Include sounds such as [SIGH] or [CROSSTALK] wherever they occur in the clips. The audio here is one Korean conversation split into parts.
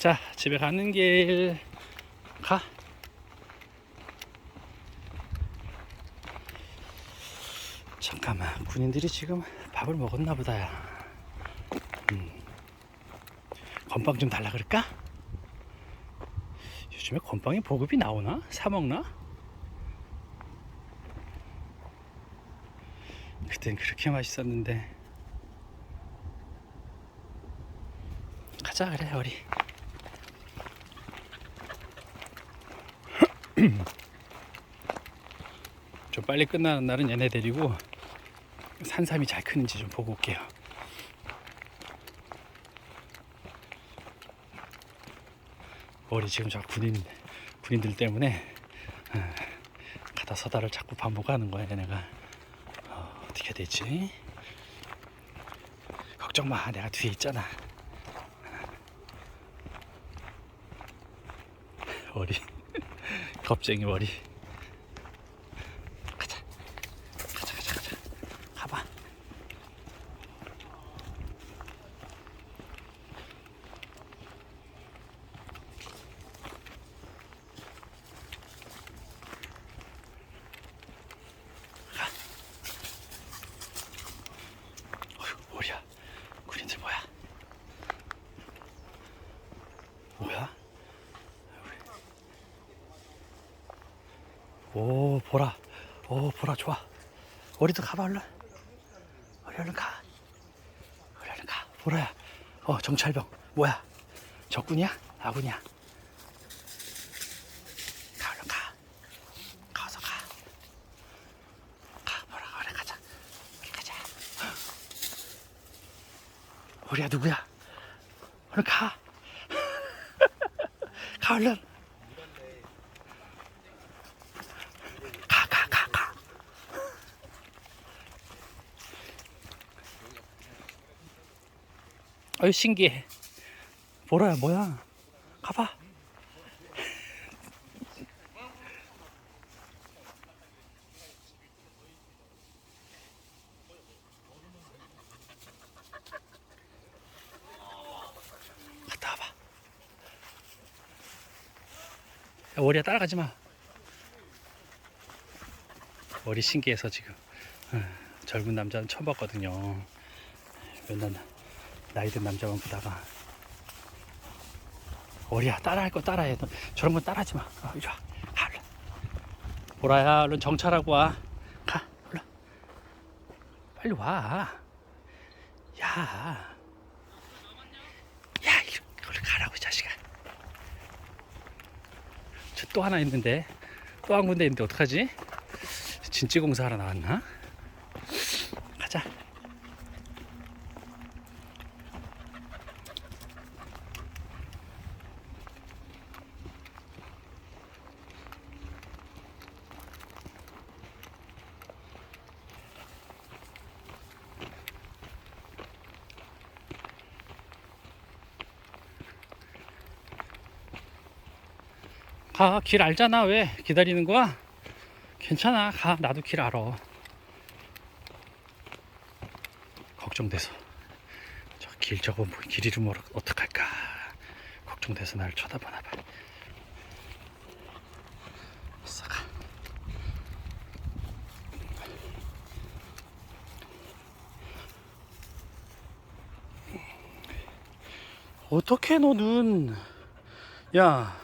자, 집에 가는 길 가. 잠깐만, 군인들이 지금 밥을 먹었나 보다야. 음. 건빵 좀 달라 그럴까? 요즘에 건빵이 보급이 나오나? 사 먹나? 그땐 그렇게 맛있었는데. 가자 그래 우리. [CLEARS THROAT] 좀 빨리 끝나는 날은 얘네 데리고 산삼이 잘 크는지 좀 보고 올게요. 머리 지금 저 군인 군인들 때문에 어, 가다 서다를 자꾸 반복하는 거야 얘네가 어, 어떻게 되지? 걱정 마 내가 뒤에 있잖아. 머리 겁쟁이 머리. 가자 가자 가자 가자 가봐. 어휴, 머리야. 군인들 뭐야? 뭐야? 오, 보라. 오, 보라 좋아. 우리도 가봐, 얼른. 우리 얼른 가. 우리 얼른 가. 보라야. 어, 정찰병. 뭐야? 적군이야? 아군이야? 가, 얼른 가. 가서 가. 가, 보라, 얼른 가자. 우리 가자. 우리야, 누구야? 얼른 가. [LAUGHS] 가, 얼른. 가, 가, 가, 가. 아유, 신기해. 보라야, 뭐야. 가봐. 갔다 와봐. 야, 월이야, 따라가지 마. 머리 신기해서 지금 어, 젊은 남자는 처음 봤거든요. 맨날 나이 든 남자만 보다가 어리야 따라할 거 따라해. 너 저런 건 따라하지 마. 어, 이리 와. 가, 얼른. 보라야 얼른 정찰하고 와. 가 얼른. 빨리 와. 야. 얼른 가라고 이 자식아. 저 또 하나 있는데 또 한 군데 있는데 어떡하지? 진지 공사 하러 나왔나? 가자. 가, 길 알잖아. 왜 기다리는 거야? 괜찮아. 가. 나도 길 알아. 걱정돼서. 저 길 저거 뭐, 길 이름 뭐 어떡할까. 걱정돼서 나를 쳐다보나 봐. 어떻게 너는 야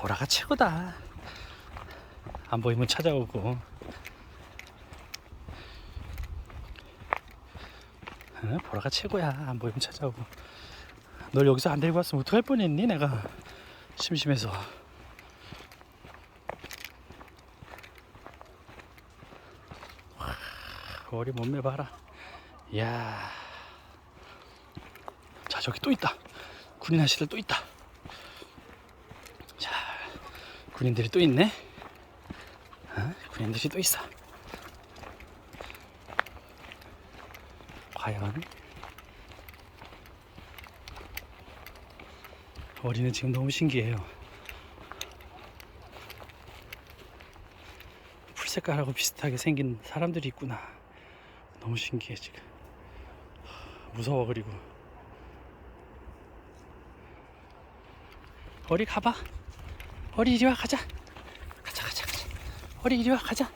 보라가 최고다. 안 보이면 찾아오고. 어, 보라가 최고야. 안 보이면 찾아오고. 널 여기서 안 데리고 왔으면 어떡할 뻔했니 내가? 심심해서. 와, 머리 몸매 봐라. 이야. 자 저기 또 있다. 군인 아저씨들 또 있다. 자, 군인들이 또 있네. 어? 군인들이 또 있어. 과연 어린애 지금 너무 신기해요. 풀 색깔하고 비슷하게 생긴 사람들이 있구나. 너무 신기해 지금. 무서워 그리고. 어리 가봐. 어리 이리 와 가자. 가자 가자 가자. 어리 이리 와 가자.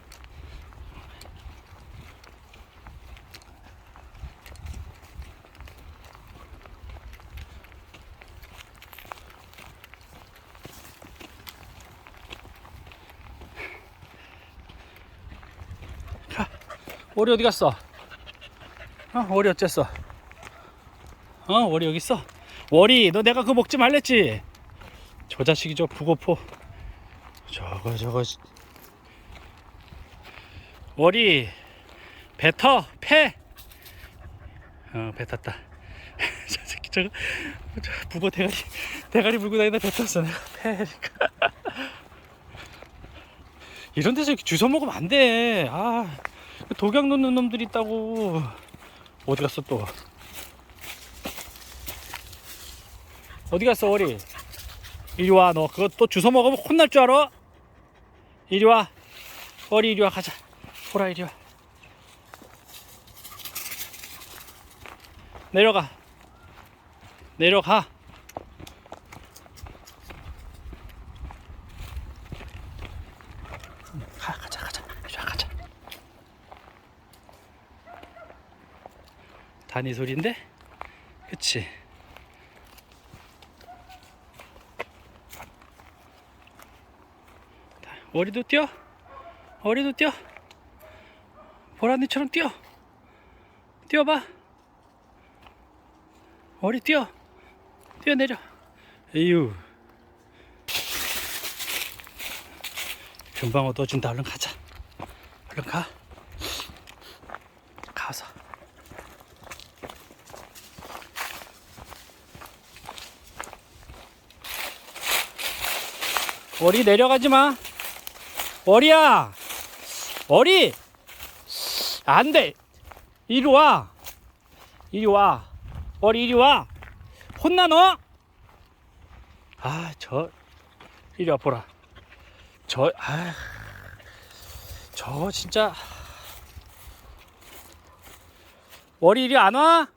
가. 어리 어디 갔어? 어, 어리 어쨌어? 어, 월이 여기 있어. 월이, 너 내가 그거 먹지 말랬지? 저 자식이 저 부고포. 저거 저거. 씨. 월이, 뱉어, 패. 어, 뱉었다. [LAUGHS] 저 새끼 저거 저 부고 대가리 대가리 물고 다니다 뱉었어 내가 패니까. 이런 데서 이렇게 주워 먹으면 안 돼. 아, 독약 넣는 놈들이 있다고. 어디 갔어 또? 어디 갔어 어리? 이리 와 너. 그거 또 주워 먹으면 혼날 줄 알아? 이리 와. 어리 이리 와 가자. 보라 이리 와. 내려가. 내려가. 가 가자 가자. 이리 와 가자. 단이 소리인데? 그치 머리도 뛰어? 머리도 뛰어? 보라니처럼 뛰어? 뛰어봐. 머리 뛰어. 뛰어내려. 에휴. 금방 어두워진다 얼른 가자. 얼른 가. 가서. 머리 내려가지 마 어리야! 어리! 안돼. 이리 와. 이리 와. 어리 이리 와. 혼나 너? 아 저 이리 와 보라. 저 아, 저 진짜. 어리 이리 안 와?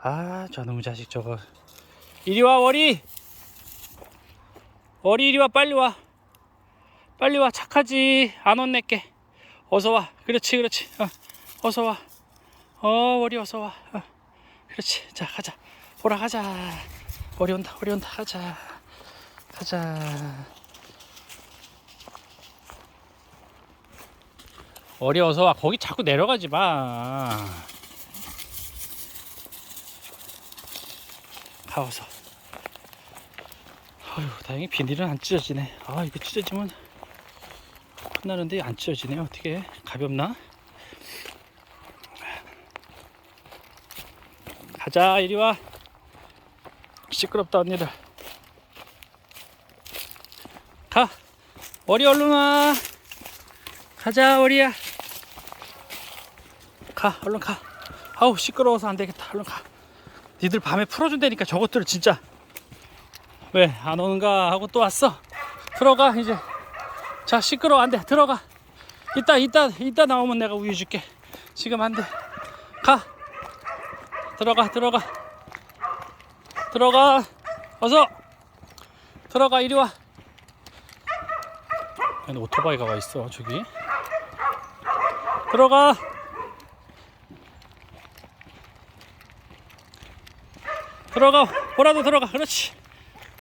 아 저놈의 자식 저거. 이리 와 어리. 어리 이리 와 빨리 와 빨리 와 착하지. 안 혼낼게. 어서 와. 그렇지 그렇지. 어, 어서 와어 월이 어서 와. 어, 그렇지. 자 가자. 보라 가자. 월이 온다 월이 온다. 가자. 가자. 어서 와. 거기 자꾸 내려가지 마. 가어서. 아유 다행히 비닐은 안 찢어지네. 아 이거 찢어지면 끝나는데 안 찢어지네. 어떻게 가볍나? 가자 이리 와. 시끄럽다 언니들. 가. 어리 얼른 와 가자 어리야. 가 얼른 가. 아우 시끄러워서 안 되겠다. 얼른 가. 니들 밤에 풀어준다니까 저것들을 진짜. 왜 안 오는가 하고 또 왔어. 들어가 이제 자 시끄러워. 안 돼. 들어가. 이따 이따 이따 나오면 내가 우유 줄게. 지금 안 돼. 가. 들어가 들어가. 들어가. 어서. 들어가 이리 와. 오토바이가 와 있어 저기. 들어가. 들어가. 보라도 들어가. 그렇지